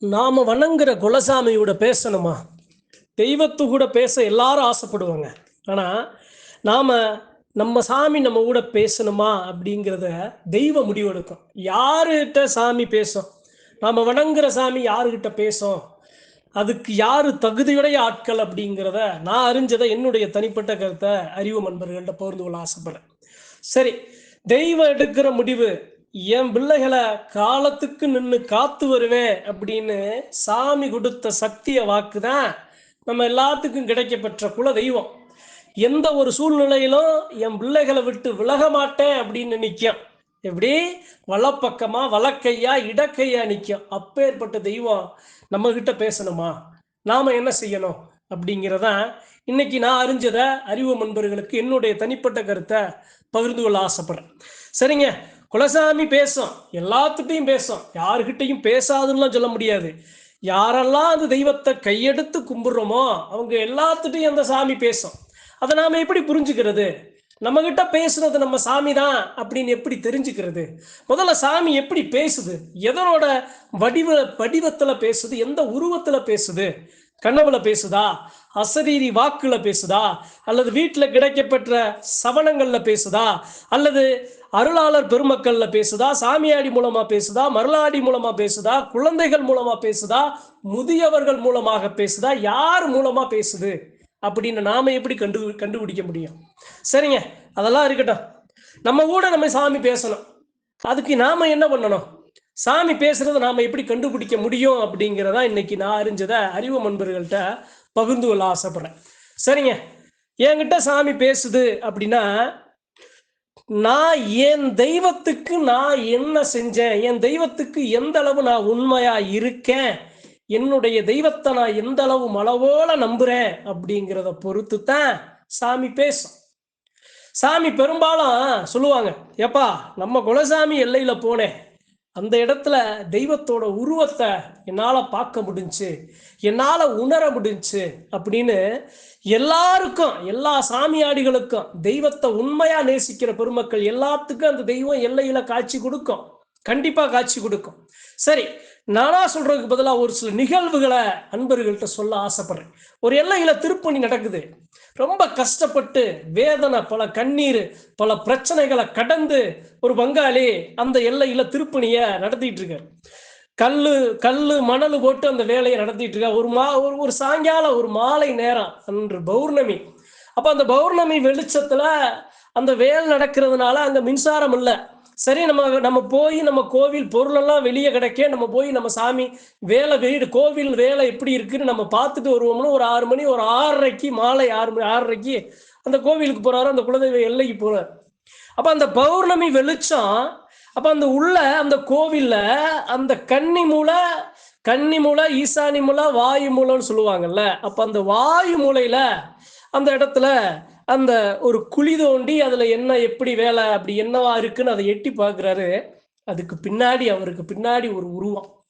நாம் வணங்குற குலசாமியோட பேசணுமா? தெய்வத்து கூட பேச எல்லாரும் ஆசைப்படுவாங்க. ஆனால் நாம் நம்ம சாமி நம்ம கூட பேசணுமா அப்படிங்கிறத தெய்வ முடிவெடுக்கும். யாருகிட்ட சாமி பேசும்? நாம் வணங்குற சாமி யாருக்கிட்ட பேசும்? அதுக்கு யார் தகுதியுடைய ஆட்கள் அப்படிங்கிறத நான் அறிஞ்சதை என்னுடைய தனிப்பட்ட கருத்தை அறிவு நண்பர்கள்ட்ட பகிர்ந்து கொள்ள ஆசைப்படுறேன். சரி தெய்வம் எடுக்கிற முடிவு என் பிள்ளைகளை காலத்துக்கு நின்று காத்து வருவேன் அப்படின்னு சாமி கொடுத்த சக்திய வாக்கு தான் நம்ம எல்லாத்துக்கும் கிடைக்கப்பெற்ற குல தெய்வம். எந்த ஒரு சூழ்நிலையிலும் என் பிள்ளைகளை விட்டு விலக மாட்டேன் அப்படின்னு நிற்கும் எப்படி? வலப்பக்கமா வலக்கையா இடக்கையா நிற்கும் அப்பேற்பட்ட தெய்வம் நம்ம கிட்ட பேசணுமா? நாம என்ன செய்யணும் அப்படிங்கிறதான் இன்னைக்கு நான் அறிஞ்சதை அறிவு நண்பர்களுக்கு என்னுடைய தனிப்பட்ட கருத்தை பகிர்ந்து கொள்ள ஆசைப்படுறேன். சரிங்க குலசாமி பேசும் எல்லாத்துட்டையும் பேசும். யாருக்கிட்டையும் பேசாதுன்னுலாம் சொல்ல முடியாது. யாரெல்லாம் அந்த தெய்வத்தை கையெடுத்து கும்பிடுறோமோ அவங்க எல்லாத்துட்டையும் அந்த சாமி பேசும். அதை நாம எப்படி புரிஞ்சுக்கிறது? நம்ம கிட்ட பேசுறது நம்ம சாமி தான் அப்படின்னு எப்படி தெரிஞ்சுக்கிறது? முதல்ல சாமி எப்படி பேசுது? எதனோட வடிவ வடிவத்துல பேசுது? எந்த உருவத்துல பேசுது? கனவுல பேசுதா? அசரீரி வாக்குல பேசுதா? அல்லது வீட்டில் கிடைக்கப்பெற்ற சவணங்கள்ல பேசுதா? அல்லது அருளாளர் பெருமக்கள்ல பேசுதா சாமியாடி மூலமா பேசுதா மருளாடி மூலமா பேசுதா குழந்தைகள் மூலமா பேசுதா முதியவர்கள் மூலமாக பேசுதா யார் மூலமா பேசுது அப்படின்னு நாம எப்படி கண்டு கண்டுபிடிக்க முடியும்? சரிங்க அதெல்லாம் இருக்கட்டும். நம்ம கூட நம்ம சாமி பேசணும். அதுக்கு நாம என்ன பண்ணணும்? சாமி பேசுறதை நாம எப்படி கண்டுபிடிக்க முடியும் அப்படிங்கிறதா இன்னைக்கு நான் அறிஞ்சதை அறிவு நண்பர்கள்ட்ட பகிர்ந்து கொள்ள ஆசைப்படுறேன். சரிங்க என்கிட்ட சாமி பேசுது அப்படின்னா நான் என் தெய்வத்துக்கு நான் என்ன செஞ்சேன்? என் தெய்வத்துக்கு எந்த அளவு நான் உண்மையா இருக்கேன்? என்னுடைய தெய்வத்தை நான் எந்த அளவு மளவோல நம்புறேன்? அப்படிங்கிறத பொறுத்து தான் சாமி பேசும். சாமி பெரும்பாலும் சொல்லுவாங்க ஏப்பா நம்ம குலசாமி எல்லையில போனேன். அந்த இடத்துல தெய்வத்தோட உருவத்தை என்னால் பார்க்க முடிஞ்சுச்சு என்னால் உணர முடிஞ்சு அப்படின்னு எல்லாருக்கும் எல்லா சாமியாடிகளுக்கும் தெய்வத்தை உண்மையாக நேசிக்கிற பெருமக்கள் எல்லாத்துக்கும் அந்த தெய்வம் எல்லையில காட்சி கொடுக்கும். கண்டிப்பாக காட்சி கொடுக்கும். சரி நானா சொல்றதுக்கு பதிலாக ஒரு சில நிகழ்வுகளை அன்பர்கள்ட்ட சொல்ல ஆசைப்படுறேன். ஒரு எல்லையில திருப்பணி நடக்குது. ரொம்ப கஷ்டப்பட்டு வேதனை பல கண்ணீர் பல பிரச்சனைகளை கடந்து ஒரு பங்காளி அந்த எல்லையில திருப்பணிய நடத்திட்டு இருக்காரு. கல்லு கல்லு மணல் போட்டு அந்த வேலையை நடத்திட்டு இருக்கா ஒரு மா ஒரு ஒரு சாயங்காலம் ஒரு மாலை நேரம் அன்று பௌர்ணமி. அப்ப அந்த பௌர்ணமி வெளிச்சத்துல அந்த வேல் நடக்கிறதுனால அங்க மின்சாரம் இல்லை. சரி நம்ம நம்ம போய் நம்ம கோவில் பொருளெல்லாம் வெளியே கிடைக்க நம்ம போய் நம்ம சாமி வேலை வெளியிட கோவில் வேலை எப்படி இருக்குன்னு நம்ம பார்த்துட்டு வருவோம்னு ஒரு ஆறு மணி ஒரு ஆறரைக்கு மாலை ஆறு மணி ஆறரைக்கு அந்த கோவிலுக்கு போறாரு அந்த குலதெய்வ எல்லைக்கு போறாரு. அப்ப அந்த பௌர்ணமி வெளிச்சம் அப்ப அந்த உள்ள அந்த கோவில்ல அந்த கன்னி மூலை கன்னி மூலை ஈசானி மூளை வாயு மூலைன்னு சொல்லுவாங்கல்ல அப்ப அந்த வாயு மூலையில அந்த இடத்துல அந்த ஒரு குழி தோண்டி அதுல என்ன எப்படி வேலை அப்படி என்னவா இருக்குன்னு அதை எட்டி பாக்குறாரு அதுக்கு பின்னாடி அவருக்கு பின்னாடி ஒரு உருவம்.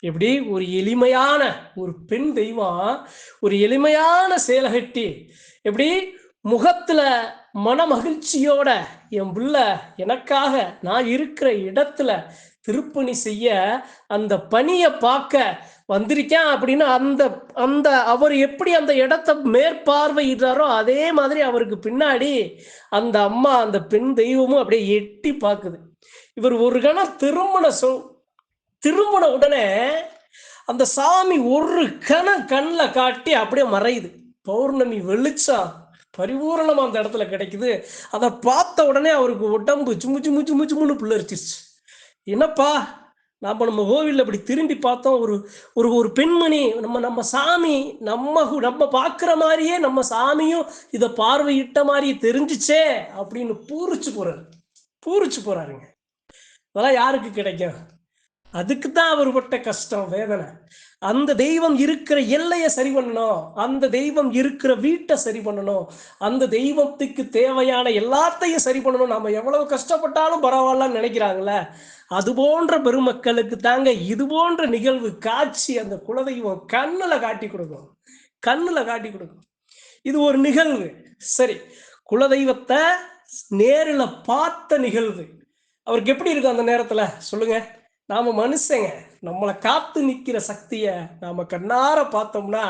எப்படி? ஒரு எளிமையான ஒரு பெண் தெய்வம். ஒரு எளிமையான சேலகட்டி எப்படி? முகத்துல மன மகிழ்ச்சியோட என் புள்ள எனக்காக நான் இருக்கிற இடத்துல திருப்பணி செய்ய அந்த பணியை பார்க்க வந்திருக்கேன் அப்படின்னு அந்த அந்த அவர் எப்படி அந்த இடத்த மேற்பார்வையிடுறாரோ அதே மாதிரி அவருக்கு பின்னாடி அந்த அம்மா அந்த பெண் தெய்வமும் அப்படியே எட்டி பார்க்குது. இவர் ஒரு கணம் திருமண சொல் திருமண உடனே அந்த சாமி ஒரு கணம் கண்ணில் காட்டி அப்படியே மறையுது. பௌர்ணமி வெளிச்சம் பரிபூரணமாக அந்த இடத்துல கிடைக்குது. அதை பார்த்த உடனே அவருக்கு உடம்பு சும்மு சும்மு சும்மு சும்முன்னு புள்ளரிச்சிருச்சு என்னப்பா? நாம் நம்ம கோவிலில் இப்படி திரும்பி பார்த்தோம். ஒரு ஒரு ஒரு பெண்மணி நம்ம நம்ம சாமி நம்ம நம்ம பார்க்குற மாதிரியே நம்ம சாமியும் இதை பார்வையிட்ட மாதிரியே தெரிஞ்சிச்சே அப்படின்னு பூரிச்சு போகிறாரு பூரிச்சு போகிறாருங்க அதெல்லாம் யாருக்கு கிடைக்கும்? அதுக்கு தான் அவர் பட்ட கஷ்டம் வேதனை. அந்த தெய்வம் இருக்கிற எல்லையை சரி பண்ணணும். அந்த தெய்வம் இருக்கிற வீட்டை சரி பண்ணணும். அந்த தெய்வத்துக்கு தேவையான எல்லாத்தையும் சரி பண்ணணும். நம்ம எவ்வளவு கஷ்டப்பட்டாலும் பரவாயில்லன்னு நினைக்கிறாங்களே. அது போன்ற பெருமக்களுக்கு தாங்க இது போன்ற நிகழ்வு காட்சி அந்த குலதெய்வம் கண்ணில் காட்டி கொடுக்கும். கண்ணில் காட்டி கொடுக்கும். இது ஒரு நிகழ்வு. சரி குலதெய்வத்தை நேரில் பார்த்த நிகழ்வு. அவருக்கு எப்படி இருக்கும் அந்த நேரத்தில்? சொல்லுங்கள் நாம மனுஷங்க நம்மளை காத்து நிக்கிற சக்தியை நாம கண்ணார பார்த்தோம்னா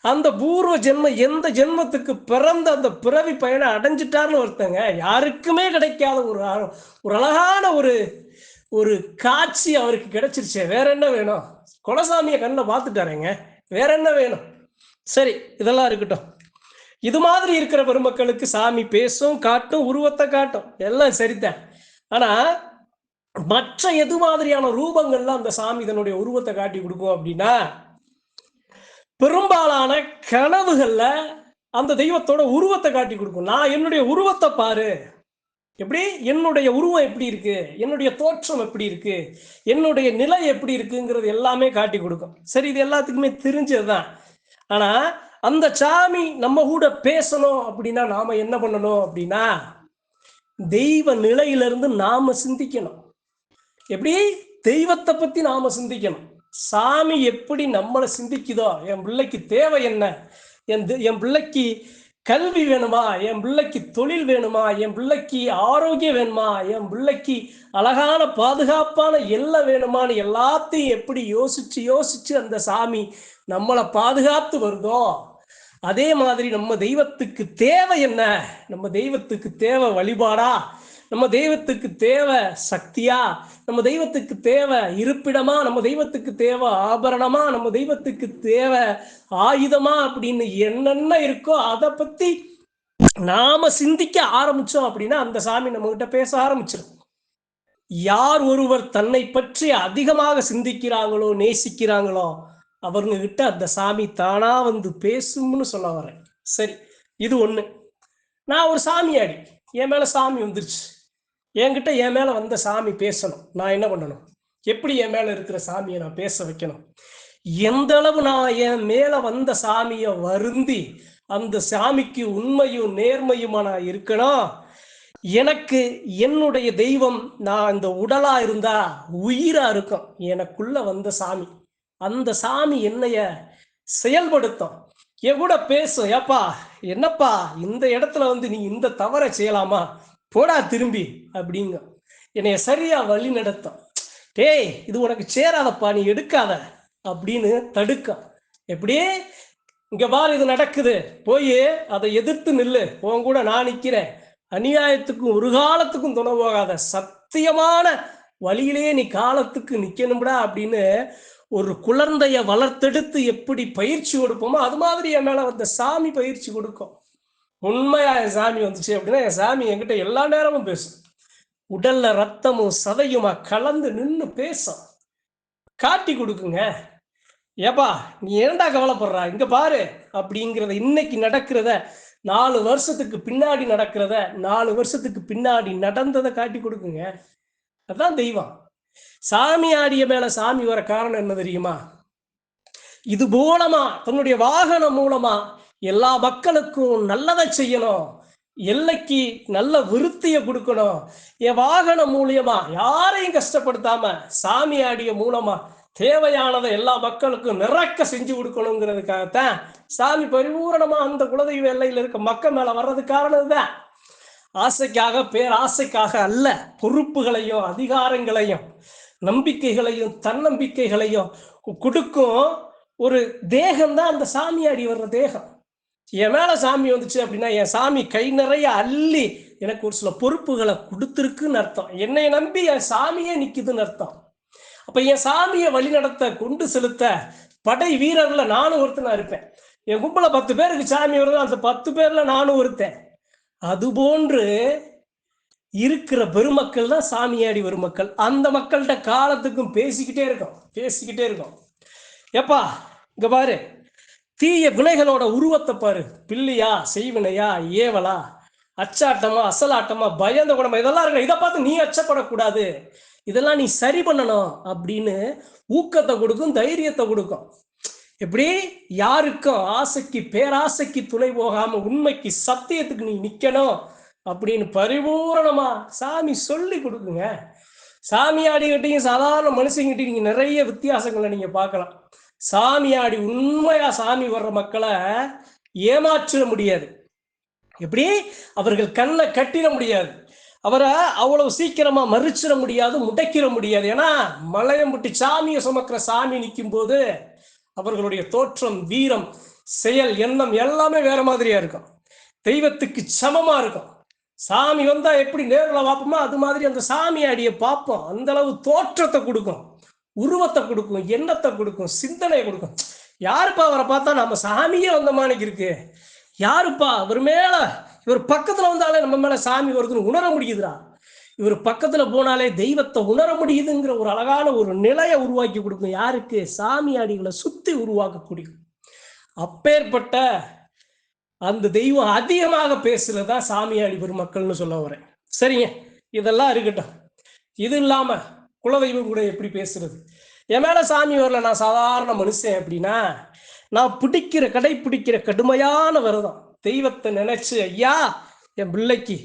அந்த பூர்வ ஜென்ம எந்த ஜென்மத்துக்கு பிறந்த அந்த பிறவி பயனை அடைஞ்சிட்டார்னு ஒருத்தங்க யாருக்குமே கிடைக்காத ஒரு ஒரு அழகான ஒரு ஒரு காட்சி அவருக்கு கிடைச்சிருச்சே. வேற என்ன வேணும்? குலசாமியை கண்ணில் பார்த்துட்டாருங்க. வேற என்ன வேணும்? சரி இதெல்லாம் இருக்கட்டும். இது மாதிரி இருக்கிற பெருமக்களுக்கு சாமி பேசும் காட்டும் உருவத்தை காட்டும். எல்லாம் சரிதான். ஆனா மற்ற எது மாதிரியான ரூபங்கள்லாம் அந்த சாமி தன்னுடைய உருவத்தை காட்டி கொடுக்கும் அப்படின்னா பெரும்பாலான கனவுகள்ல அந்த தெய்வத்தோட உருவத்தை காட்டி கொடுக்கும். நான் என்னுடைய உருவத்தை பாரு. எப்படி? என்னுடைய உருவம் எப்படி இருக்கு? என்னுடைய தோற்றம் எப்படி இருக்கு? என்னுடைய நிலை எப்படி இருக்குங்கிறது எல்லாமே காட்டி கொடுக்கும். சரி இது எல்லாத்துக்குமே தெரிஞ்சதுதான் ஆனா அந்த சாமி நம்ம கூட பேசணும் அப்படின்னா நாம என்ன பண்ணணும் அப்படின்னா தெய்வ நிலையிலிருந்து நாம சிந்திக்கணும். எப்படி? தெய்வத்தை பத்தி நாம சிந்திக்கணும். சாமி எப்படி நம்மளை சிந்திக்குதோ என் பிள்ளைக்கு தேவை என்ன? என் தெ- என் பிள்ளைக்கு கல்வி வேணுமா? என் பிள்ளைக்கு தொழில் வேணுமா? என் பிள்ளைக்கு ஆரோக்கியம் வேணுமா? என் பிள்ளைக்கு அழகான பாதுகாப்பான எல்லாம் வேணுமான்னு எல்லாத்தையும் எப்படி யோசிச்சு யோசிச்சு அந்த சாமி நம்மளை பாதுகாத்து வருதோ அதே மாதிரி நம்ம தெய்வத்துக்கு தேவை என்ன? நம்ம தெய்வத்துக்கு தேவை வழிபாடா? நம்ம தெய்வத்துக்கு தேவை சக்தியா நம்ம தெய்வத்துக்கு தேவை இருப்பிடமா நம்ம தெய்வத்துக்கு தேவை ஆபரணமா நம்ம தெய்வத்துக்கு தேவை ஆயுதமா அப்படின்னு என்னென்ன இருக்கோ அதை பத்தி நாம சிந்திக்க ஆரம்பிச்சோம் அப்படின்னா அந்த சாமி நம்ம கிட்ட பேச ஆரம்பிச்சிடும் யார் ஒருவர் தன்னை பற்றி அதிகமாக சிந்திக்கிறாங்களோ நேசிக்கிறாங்களோ அவங்க கிட்ட அந்த சாமி தானா வந்து பேசும்னு சொல்ல வரேன். சரி இது ஒண்ணு. நான் ஒரு சாமியாடி. என் மேல சாமி வந்துருச்சு. என்கிட்ட என் மேலே வந்த சாமி பேசணும். நான் என்ன பண்ணணும்? எப்படி என் மேலே இருக்கிற சாமியை நான் பேச வைக்கணும்? எந்த அளவு நான் என் மேலே வந்த சாமியை வருந்தி அந்த சாமிக்கு உண்மையும் நேர்மையுமா நான் இருக்கணும் எனக்கு என்னுடைய தெய்வம் நான் இந்த உடலா இருந்தா உயிரா இருக்கும். எனக்குள்ள வந்த சாமி. அந்த சாமி என்னைய செயல்படுத்தும். என் கூட பேசும் ஏப்பா என்னப்பா இந்த இடத்துல வந்து நீ இந்த தவறை செய்யலாமா? போடா திரும்பி அப்படிங்க. என்னைய சரியா வழி நடத்தும் டேய் இது உனக்கு சேராதப்பா நீ எடுக்காத அப்படின்னு தடுக்க. எப்படி இங்க பாரு இது நடக்குது. போய் அதை எதிர்த்து நில்லு. உன் கூட நான் நிக்கிறேன். அநியாயத்துக்கும் ஒரு காலத்துக்கும் துணை போகாத. சத்தியமான வழியிலேயே நீ காலத்துக்கு நிக்கணும்டா அப்படின்னு ஒரு குழந்தைய வளர்த்தெடுத்து எப்படி பயிற்சி கொடுப்போமோ அது மாதிரி என் மேல வந்த சாமி பயிற்சி கொடுக்கும். உண்மையா என் சாமி வந்துச்சு அப்படின்னா என் சாமி என்கிட்ட எல்லா நேரமும் பேசும். உடல்ல ரத்தமும் சதையுமா கலந்து நின்று பேசும். காட்டி கொடுக்குங்க. ஏப்பா நீ ஏன்டா கவலைப்படுறா? இங்க பாரு அப்படிங்கிறத இன்னைக்கு நடக்கிறத நாலு வருஷத்துக்கு பின்னாடி நடக்கிறத நாலு வருஷத்துக்கு பின்னாடி நடந்ததை காட்டி கொடுக்குங்க. அதான் தெய்வம். சாமி ஆடிய மேல சாமி வர காரணம் என்ன தெரியுமா? இது மூலமா தன்னுடைய வாகனம் மூலமா எல்லா மக்களுக்கும் நல்லதை செய்யணும். எல்லைக்கு நல்ல விருத்தியை கொடுக்கணும். என் வாகனம் மூலியமா யாரையும் கஷ்டப்படுத்தாம சாமி ஆடிய மூலமா தேவையானதை எல்லா மக்களுக்கும் நிறக்க செஞ்சு கொடுக்கணுங்கிறதுக்காகத்தான் சாமி பரிபூரணமா அந்த குலதெய்வ எல்லையில் இருக்க மக்கள் மேல வர்றது காரணம் தான் ஆசைக்காக பேராசைக்காக அல்ல பொறுப்புகளையும் அதிகாரங்களையும் நம்பிக்கைகளையும் தன்னம்பிக்கைகளையும் கொடுக்கும் ஒரு தேகம் தான் அந்த சாமியாடி வர்ற தேகம். என் மேல சாமி வந்துச்சு அப்படின்னா என் சாமி கை நிறைய அள்ளி எனக்கு ஒரு சில பொறுப்புகளை கொடுத்துருக்குன்னு அர்த்தம். என்னை நம்பி என் சாமியே நிக்குதுன்னு அர்த்தம். அப்ப என் சாமியை வழிநடத்த கொண்டு செலுத்த படை வீரர்ல நானும் ஒருத்தனா இருப்பேன். என் கும்பல பத்து பேருக்கு சாமி வருது அந்த பத்து பேர்ல நானும் ஒருத்தன். அதுபோன்று இருக்கிற பெருமக்கள் தான் சாமியாடி வரும் மக்கள். அந்த மக்கள்கிட்ட காலத்துக்கும் பேசிக்கிட்டே இருக்கோம். பேசிக்கிட்டே இருக்கோம். எப்பா இங்க பாரு. தீய வினைகளோட உருவத்தை பாரு. பில்லியா செய்வினையா ஏவலா அச்சாட்டமா அசலாட்டமா பயந்த குணமா இதெல்லாம் இருக்கு இதை பார்த்து நீ அச்சப்படக்கூடாது. இதெல்லாம் நீ சரி பண்ணணும் அப்படின்னு ஊக்கத்தை கொடுக்கும் தைரியத்தை கொடுக்கும். எப்படி? யாருக்கும் ஆசைக்கு பேராசைக்கு துணை போகாம உண்மைக்கு சத்தியத்துக்கு நீ நிக்கணும் அப்படின்னு பரிபூரணமா சாமி சொல்லி கொடுக்குங்க. சாமியாடிகிட்டையும் சாதாரண மனுஷங்கிட்டையும் நீங்க நிறைய வித்தியாசங்களை நீங்க பார்க்கலாம். சாமியாடி உண்மையா சாமி வர்ற மக்களை ஏமாற்றிட முடியாது. எப்படி? அவர்கள் கண்ணை கட்டிட முடியாது. அவரை அவ்வளவு சீக்கிரமா மறிச்சிட முடியாது முடைக்கிட முடியாது. ஏன்னா மலையம்பட்டி சாமியை சுமக்கிற சாமி நிற்கும் போது அவர்களுடைய தோற்றம் வீரம் செயல் எண்ணம் எல்லாமே வேற மாதிரியா இருக்கும். தெய்வத்துக்கு சமமா இருக்கும். சாமி வந்தா எப்படி நேரில் பார்ப்போமோ அது மாதிரி அந்த சாமி அடியை பார்ப்போம் அந்த அளவு தோற்றத்தை கொடுக்கும். உருவத்தை கொடுக்கும் எண்ணத்தை கொடுக்கும் சிந்தனையை கொடுக்கும். யாருப்பா அவரை பார்த்தா நம்ம சாமியே வந்த மாதிரி இருக்கு? யாருப்பா? இவர் மேல இவர் பக்கத்துல வந்தாலே நம்ம மேல சாமி வருதுன்னு உணர முடியுதுடா. இவர் பக்கத்துல போனாலே தெய்வத்தை உணர முடியுதுங்கிற ஒரு அழகான ஒரு நிலையை உருவாக்கி கொடுக்கும். யாருக்கு? சாமி அடிகளை சுத்தி உருவாக்கக்கூடிய. அப்பேற்பட்ட அந்த தெய்வம் அதிகமாக பேசுறதா சாமியாடி பெருமக்கள்னு சொல்ல வரேன். சரிங்க இதெல்லாம் இருக்கட்டும். இது இல்லாம குலதெய்வம் கூட எப்படி பேசுறது? என் மேல சாமி வரல நான் சாதாரண மனுஷன் அப்படின்னா நான் பிடிக்கிற கடைப்பிடிக்கிற கடுமையான விரதம். தெய்வத்தை நினைச்சு ஐயா என் பிள்ளைக்கு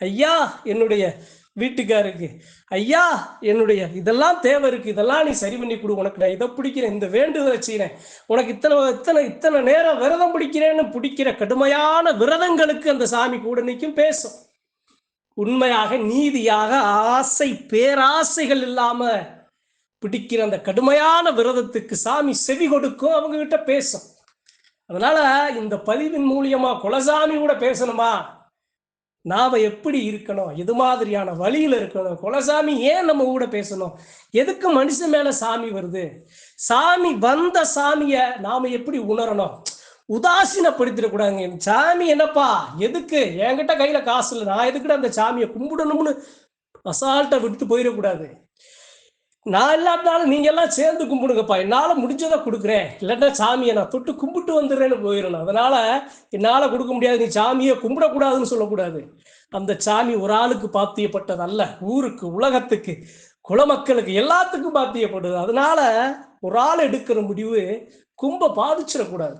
ஐயா என்னுடைய வீட்டுக்காருக்கு ஐயா என்னுடைய இதெல்லாம் தேவை இருக்கு இதெல்லாம் நீ சரி பண்ணி கொடு உனக்கு நான் இதை பிடிக்கிறேன் இந்த வேண்டுதலை செய்கிறேன் உனக்கு இத்தனை இத்தனை இத்தனை நேரம் விரதம் பிடிக்கிறேன்னு பிடிக்கிற கடுமையான விரதங்களுக்கு அந்த சாமி கூட நிற்கும் பேசும். உண்மையாக நீதியாக ஆசை பேராசைகள் இல்லாம பிடிக்கிற அந்த கடுமையான விரதத்துக்கு சாமி செவி கொடுக்கும் அவங்க கிட்ட பேசும். அதனால இந்த பதிவின் மூலியமா குலசாமி கூட பேசணுமா? நாம எப்படி இருக்கணும்? எது மாதிரியான வழியில இருக்கணும்? குலசாமி ஏன் நம்ம கூட பேசணும்? எதுக்கு மனுஷன் மேல சாமி வருது? சாமி வந்த சாமிய நாம எப்படி உணரணும்? உதாசீனப்படுத்திடக்கூடாதுங்க. என் சாமி என்னப்பா? எதுக்கு? என்கிட்ட கையில காசு இல்லை. நான் எதுக்கிட்ட அந்த சாமியை கும்பிடணும்னு அசால்ட்டை விட்டு போயிடக்கூடாது. நான் இல்லாட்டாலும் நீங்க எல்லாம் சேர்ந்து கும்பிடுங்கப்பா. என்னால முடிஞ்சதை கொடுக்குறேன். இல்லைன்னா சாமியை நான் தொட்டு கும்பிட்டு வந்துடுறேன்னு போயிடணும். அதனால என்னால கொடுக்க முடியாது. நீ சாமியை கும்பிடக்கூடாதுன்னு சொல்லக்கூடாது. அந்த சாமி ஒரு ஆளுக்கு பாத்தியப்பட்டது அல்ல ஊருக்கு உலகத்துக்கு குலமக்களுக்கு எல்லாத்துக்கும் பாத்தியப்படுது. அதனால ஒரு ஆள் எடுக்கிற முடிவு கும்ப பாதிச்சிடக்கூடாது.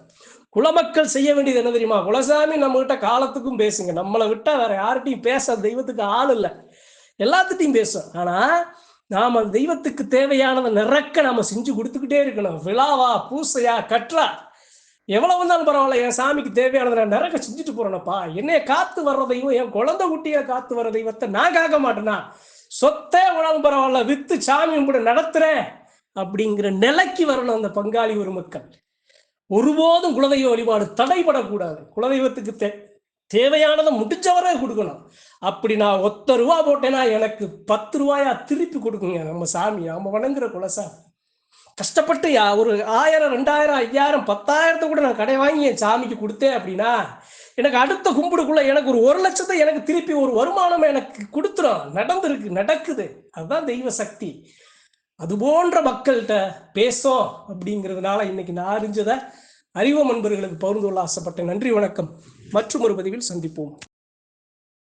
குலமக்கள் செய்ய வேண்டியது என்ன தெரியுமா? குலசாமி நம்ம கிட்ட காலத்துக்கும் பேசுங்க. நம்மளை விட்டா வேற யார்கிட்டையும் பேச தெய்வத்துக்கு ஆள் இல்லை. எல்லாத்துட்டையும் பேசும். ஆனா நாம தெய்வத்துக்கு தேவையானதை நிறக்க நாம செஞ்சு கொடுத்துக்கிட்டே இருக்கணும். விழாவா பூசையா கற்றா எவ்வளவு வந்தாலும் பரவாயில்ல என் சாமிக்கு தேவையானதை நான் நிறக்க செஞ்சுட்டு போறேனப்பா. என்னைய காத்து வர்ற தெய்வம் என் குழந்தை குட்டியை காத்து வர்ற தெய்வத்தை நான் காக்க மாட்டேனா? சொத்தே உணவு பரவாயில்ல வித்து சாமி கூட நடத்துறேன் அப்படிங்கிற நிலைக்கு வரணும் அந்த பங்காளி ஒரு மக்கள். ஒருபோதும் குலதெய்வ வழிபாடு தடைபடக்கூடாது. குலதெய்வத்துக்கு தே தேவையானதை முடிஞ்சவரை கொடுக்கணும். அப்படி நான் ஒத்த ரூபா போட்டேன்னா எனக்கு பத்து ரூபாயா திருப்பி கொடுக்குங்க. நம்ம சாமி நம்ம வணங்குற குலசாமி. கஷ்டப்பட்டு யா- ஒரு ஆயிரம் ரெண்டாயிரம் ஐயாயிரம் பத்தாயிரத்தை கூட நான் கடை வாங்கி என் சாமிக்கு கொடுத்தேன் அப்படின்னா எனக்கு அடுத்த கும்பிடுக்குள்ள எனக்கு ஒரு ஒரு லட்சத்தை எனக்கு திருப்பி ஒரு வருமானம் எனக்கு கொடுத்துரும். நடந்திருக்கு நடக்குது. அதுதான் தெய்வ சக்தி. அது போன்ற மக்கள்கிட்ட பேசோ அப்படிங்கிறதுனால இன்னைக்கு நான் அறிஞ்சதை அறிவோம் நண்பர்களுக்கு பகிர்ந்து கொள்ள ஆசைப்பட்டேன். நன்றி வணக்கம். மற்றும் ஒரு பதிவில் சந்திப்போம்.